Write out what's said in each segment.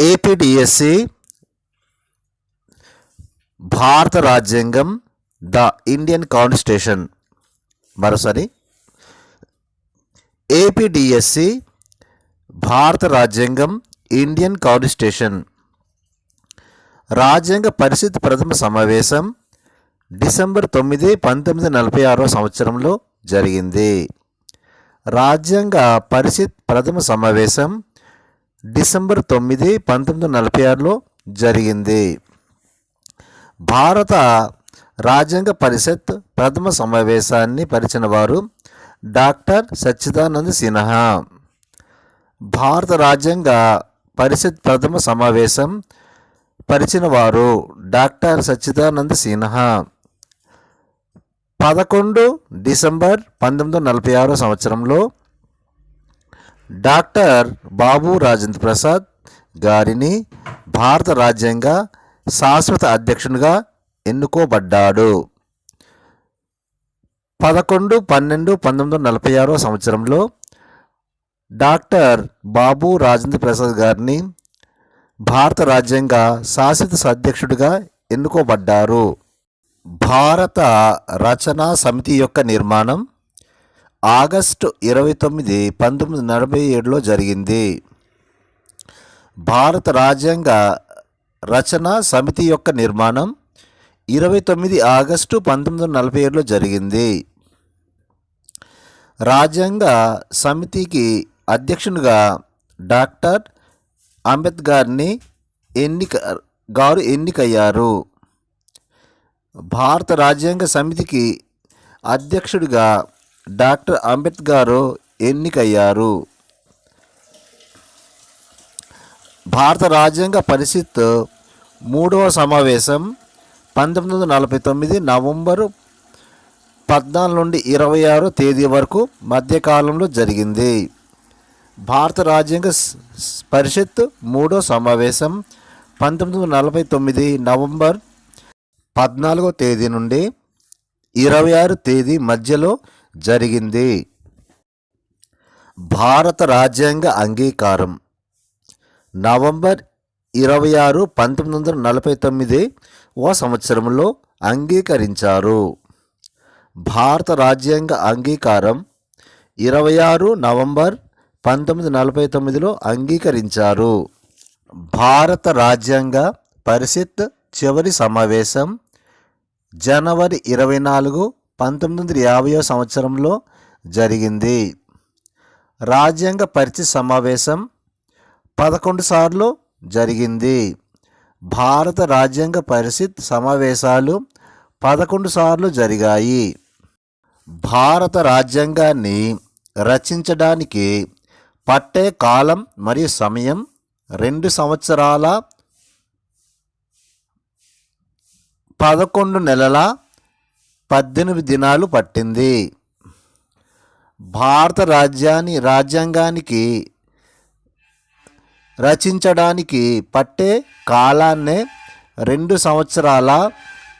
A P D S C భారత రాజ్యాంగం the Indian constitution మరోసారి. A P D S C భారత రాజ్యాంగం ఇండియన్ కాన్స్టిట్యూషన్ రాజ్యాంగ పరిషత్ ప్రథమ సమావేశం డిసెంబర్ తొమ్మిది పంతొమ్మిది నలభై ఆరో సంవత్సరంలో జరిగింది. రాజ్యాంగ పరిషత్ ప్రథమ సమావేశం డిసెంబర్ తొమ్మిది పంతొమ్మిది నలభై ఆరులో జరిగింది. భారత రాజ్యాంగ పరిషత్ ప్రథమ సమావేశాన్ని పరిచిన వారు డాక్టర్ సచ్చిదానంద్ సిన్హా. భారత రాజ్యాంగ పరిషత్ ప్రథమ సమావేశం పరిచిన వారు డాక్టర్ సచ్చిదానంద్ సిన్హా. పదకొండు డిసెంబర్ పంతొమ్మిది వందల నలభై ఆరో సంవత్సరంలో డాక్టర్ బాబు రాజేంద్ర ప్రసాద్ గారిని భారత రాజ్యాంగ శాశ్వత అధ్యక్షునిగా ఎన్నుకోబడ్డాడు. పదకొండు పన్నెండు పంతొమ్మిది వందల నలభై ఆరో సంవత్సరంలో డాక్టర్ బాబు రాజేంద్ర ప్రసాద్ గారిని భారత రాజ్యాంగ శాశ్వత అధ్యక్షుడిగా ఎన్నుకోబడ్డారు. భారత రచనా సమితి యొక్క నిర్మాణం ఆగస్టు ఇరవై తొమ్మిది పంతొమ్మిది నలభై ఏడులో జరిగింది. భారత రాజ్యాంగ రచన సమితి యొక్క నిర్మాణం ఇరవై తొమ్మిది ఆగస్టు పంతొమ్మిది వందల నలభై ఏడులో జరిగింది. రాజ్యాంగ సమితికి అధ్యక్షునిగా డాక్టర్ అంబేద్కర్ని ఎన్నిక గారు ఎన్నికయ్యారు. భారత రాజ్యాంగ సమితికి అధ్యక్షుడిగా డాక్టర్ అంబేద్కర్ ఎన్నికయ్యారు? భారత రాజ్యాంగ పరిషత్ మూడవ సమావేశం పంతొమ్మిది వందల నలభై తొమ్మిది నవంబరు పద్నాలుగు నుండి ఇరవై ఆరో తేదీ వరకు మధ్యకాలంలో జరిగింది. భారత రాజ్యాంగ పరిషత్ మూడో సమావేశం పంతొమ్మిది వందల నలభై తొమ్మిది నవంబర్ పద్నాలుగో తేదీ నుండి ఇరవై ఆరు తేదీ మధ్యలో జరిగింది. భారత రాజ్యాంగ అంగీకారం. నవంబర్ ఇరవై ఆరు పంతొమ్మిది వందల నలభై తొమ్మిది ఓ సంవత్సరంలో అంగీకరించారు. భారత రాజ్యాంగ అంగీకారం ఇరవై ఆరు నవంబర్ పంతొమ్మిది నలభై తొమ్మిదిలో అంగీకరించారు. భారత రాజ్యాంగ పరిషత్ చివరి సమావేశం జనవరి ఇరవై నాలుగు పంతొమ్మిది వందల యాభైవ సంవత్సరంలో జరిగింది. రాజ్యాంగ పరిషత్ సమావేశం పదకొండు సార్లు జరిగింది. భారత రాజ్యాంగ పరిషత్ సమావేశాలు పదకొండు సార్లు జరిగాయి. భారత రాజ్యాంగాన్ని రచించడానికి పట్టే కాలం మరియు సమయం రెండు సంవత్సరాల పదకొండు నెలల పద్దెనిమిది దినాలు పట్టింది. భారత రాజ్యాన్ని రాజ్యాంగానికి రచించడానికి పట్టే కాలాన్నే రెండు సంవత్సరాల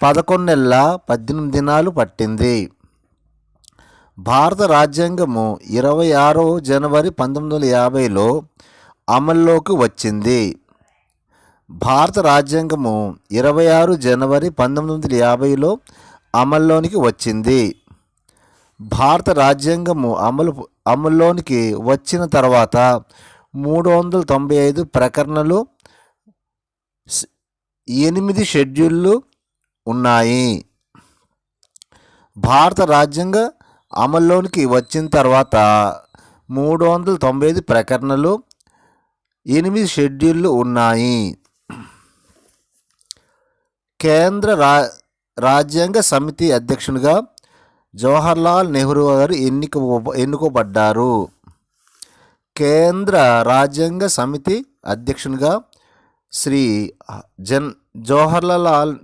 పదకొండు పద్దెనిమిది దినాలు పట్టింది. భారత రాజ్యాంగము ఇరవై ఆరో జనవరి పంతొమ్మిది వందల యాభైలో అమల్లోకి వచ్చింది. భారత రాజ్యాంగము ఇరవై ఆరు జనవరి పంతొమ్మిది వందల యాభైలో అమల్లోనికి వచ్చింది. భారత రాజ్యాంగము అమలు అమల్లోనికి వచ్చిన తర్వాత మూడు వందల తొంభై ఐదు ప్రకరణలు ఎనిమిది షెడ్యూళ్ళు ఉన్నాయి. భారత రాజ్యాంగ అమల్లోనికి వచ్చిన తర్వాత మూడు వందల తొంభై ఐదు ప్రకరణలు ఎనిమిది షెడ్యూళ్ళు ఉన్నాయి. కేంద్ర రా రాజ్యాంగ సమితి అధ్యక్షునిగా జవహర్లాల్ నెహ్రూ గారు ఎన్నిక ఎన్నుకోబడ్డారు. కేంద్ర రాజ్యాంగ సమితి అధ్యక్షునిగా శ్రీ జన్ జవహర్లాల్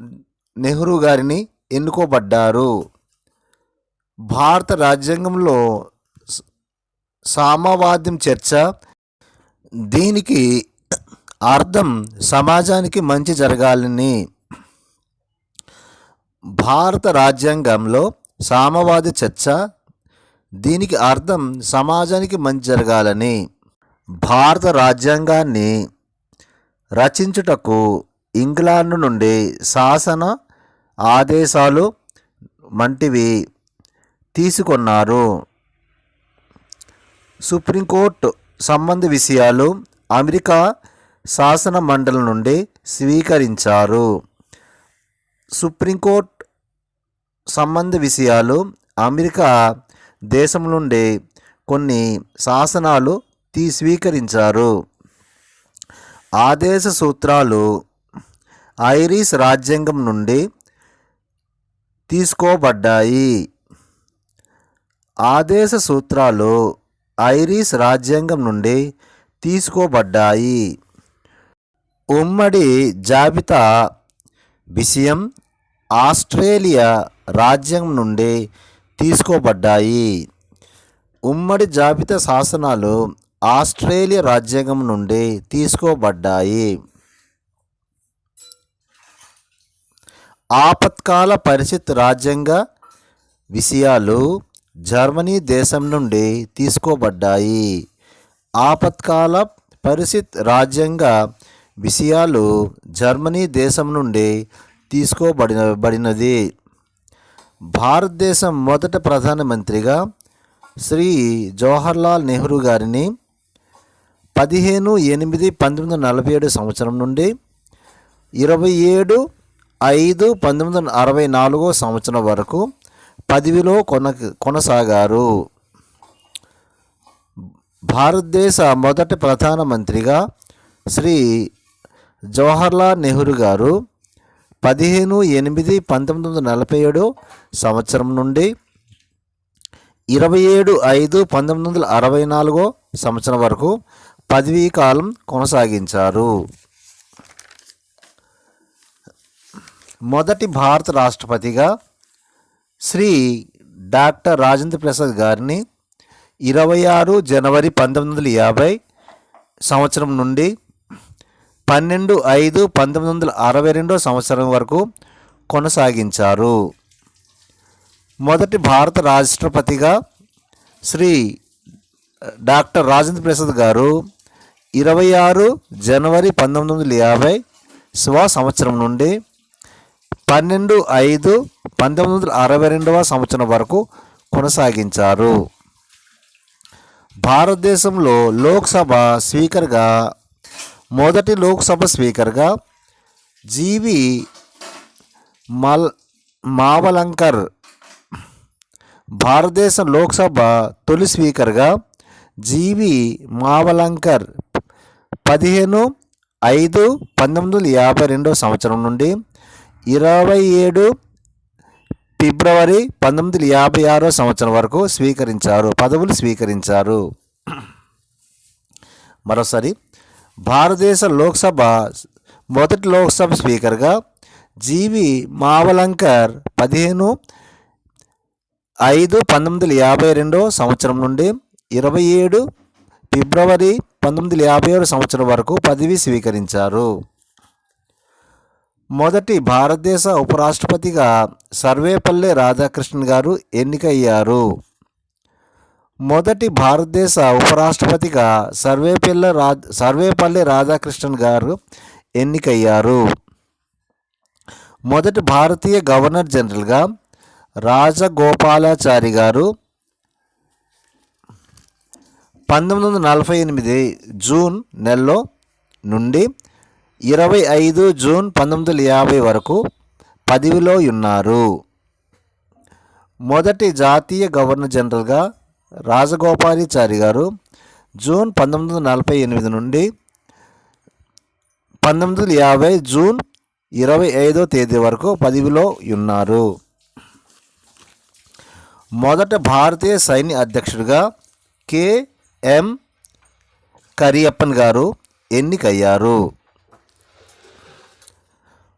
నెహ్రూ గారిని ఎన్నుకోబడ్డారు. భారత రాజ్యాంగంలో సామవాద్యం చర్చ దీనికి అర్థం సమాజానికి మంచి జరగాలని భారత రాజ్యాంగంలో సామవాద చర్చ దీనికి అర్థం సమాజానికి మంచి జరగాలని. భారత రాజ్యాంగాన్ని రచించుటకు ఇంగ్లాండ్ నుండి శాసన ఆదేశాలు వంటివి తీసుకున్నారు. సుప్రీంకోర్టు సంబంధ విషయాలు అమెరికా శాసన మండలి నుండి స్వీకరించారు. సుప్రీంకోర్టు సంబంధ విషయాలు అమెరికా దేశం నుండి కొన్ని శాసనాలు తీ స్వీకరించారు ఆదేశ సూత్రాలు ఐరిష్ రాజ్యాంగం నుండి తీసుకోబడ్డాయి. ఆదేశ సూత్రాలు ఐరిష్ రాజ్యాంగం నుండి తీసుకోబడ్డాయి. ఉమ్మడి జాబితా విషయం ఆస్ట్రేలియా రాజ్యం నుండి తీసుకోబడ్డాయి. ఉమ్మడి జాబితా శాసనాలు ఆస్ట్రేలియా రాజ్యాంగం నుండి తీసుకోబడ్డాయి. ఆపత్కాల పరిస్థితి రాజ్యాంగ విషయాలు జర్మనీ దేశం నుండి తీసుకోబడ్డాయి. ఆపత్కాల పరిస్థితి రాజ్యాంగ విషయాలు జర్మనీ దేశం నుండి తీసుకోబడిన బడినది. భారతదేశం మొదట ప్రధానమంత్రిగా శ్రీ జవహర్లాల్ నెహ్రూ గారిని పదిహేను ఎనిమిది పంతొమ్మిది వందల నలభై ఏడు సంవత్సరం నుండి ఇరవై ఏడు ఐదు పంతొమ్మిది వందల అరవై నాలుగో సంవత్సరం వరకు పదవిలో కొన కొనసాగారు. భారతదేశ మొదటి ప్రధానమంత్రిగా శ్రీ జవహర్లాల్ నెహ్రూ గారు పదిహేను ఎనిమిది పంతొమ్మిది వందల నలభై ఏడు సంవత్సరం నుండి ఇరవై ఏడు ఐదు పంతొమ్మిది వందల అరవై నాలుగో సంవత్సరం వరకు పదవీ కాలం కొనసాగించారు. మొదటి భారత రాష్ట్రపతిగా శ్రీ డాక్టర్ రాజేంద్ర ప్రసాద్ గారిని ఇరవై ఆరు జనవరి పంతొమ్మిది వందల యాభై సంవత్సరం నుండి పన్నెండు ఐదు పంతొమ్మిది వందల అరవై రెండో సంవత్సరం వరకు కొనసాగించారు. మొదటి భారత రాష్ట్రపతిగా శ్రీ డాక్టర్ రాజేంద్ర ప్రసాద్ గారు ఇరవై ఆరు జనవరి పంతొమ్మిది వందల యాభై స్వ సంవత్సరం నుండి పన్నెండు ఐదు పంతొమ్మిది వందల అరవై రెండవ సంవత్సరం వరకు కొనసాగించారు. భారతదేశంలో లోక్సభ స్పీకర్గా మొదటి లోక్సభ స్పీకర్గా జీవి మల్ మావలంకర్ భారతదేశ లోక్సభ తొలి స్పీకర్గా జీవి మావలంకర్ పదిహేను ఐదు పంతొమ్మిది వందల యాభై రెండవ సంవత్సరం నుండి ఇరవై ఏడు ఫిబ్రవరి పంతొమ్మిది వందల యాభై ఆరో సంవత్సరం వరకు స్వీకరించారు పదవులు స్వీకరించారు. మరోసారి భారతదేశ లోక్సభ మొదటి లోక్సభ స్పీకర్గా జీవి మావలంకర్ పదిహేను ఐదు పంతొమ్మిది వందల యాభై రెండో సంవత్సరం నుండి ఇరవై ఏడు ఫిబ్రవరి పంతొమ్మిది వందల యాభై ఏడు సంవత్సరం వరకు పదవి స్వీకరించారు. మొదటి భారతదేశ ఉపరాష్ట్రపతిగా సర్వేపల్లి రాధాకృష్ణన్ గారు ఎన్నికయ్యారు. మొదటి భారతదేశ ఉపరాష్ట్రపతిగా సర్వేపల్లి రా సర్వేపల్లి రాధాకృష్ణన్ గారు ఎన్నికయ్యారు. మొదటి భారతీయ గవర్నర్ జనరల్గా రాజగోపాలాచారి గారు పంతొమ్మిది వందల నలభై ఎనిమిది జూన్ నెలలో నుండి ఇరవై ఐదు జూన్ పంతొమ్మిది వందల యాభై వరకు పదవిలో ఉన్నారు. మొదటి జాతీయ గవర్నర్ జనరల్గా రాజగోపాలాచారి గారు జూన్ పంతొమ్మిది వందల నలభై ఎనిమిది నుండి పంతొమ్మిది వందల యాభై జూన్ ఇరవై ఐదో తేదీ వరకు పదవిలో ఉన్నారు. మొదట భారతీయ సైన్య అధ్యక్షుడిగా కెఎం కరియప్పన్ గారు ఎన్నికయ్యారు.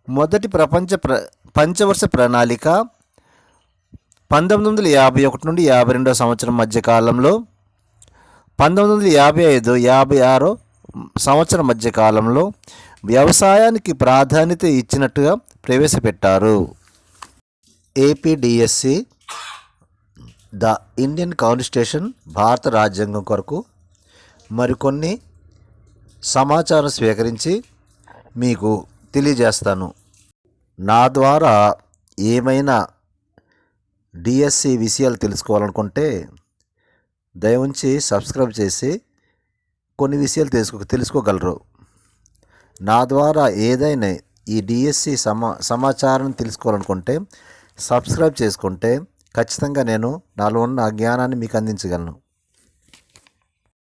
మొదటి ప్రపంచ ప్ర పంచవర్ష ప్రణాళిక పంతొమ్మిది వందల యాభై ఒకటి నుండి యాభై రెండో సంవత్సరం మధ్య కాలంలో పంతొమ్మిది వందల యాభై ఐదు యాభై ఆరు సంవత్సరం మధ్య కాలంలో వ్యవసాయానికి ప్రాధాన్యత ఇచ్చినట్టుగా ప్రవేశపెట్టారు. ఏపీడిఎస్సి ద ఇండియన్ కాన్స్టిట్యూషన్ భారత రాజ్యాంగం కొరకు మరికొన్ని సమాచారం స్వీకరించి మీకు తెలియజేస్తాను. నా ద్వారా ఏమైనా డిఎస్సి విషయాలు తెలుసుకోవాలనుకుంటే దయవుంచి సబ్స్క్రైబ్ చేసి కొన్ని విషయాలు తెలుసుకో తెలుసుకోగలరు. నా ద్వారా ఏదైనా ఈ డిఎస్సి సమా సమాచారం తెలుసుకోవాలనుకుంటే సబ్స్క్రైబ్ చేసుకుంటే ఖచ్చితంగా నేను నాలో ఉన్న జ్ఞానాన్ని మీకు అందించగలను.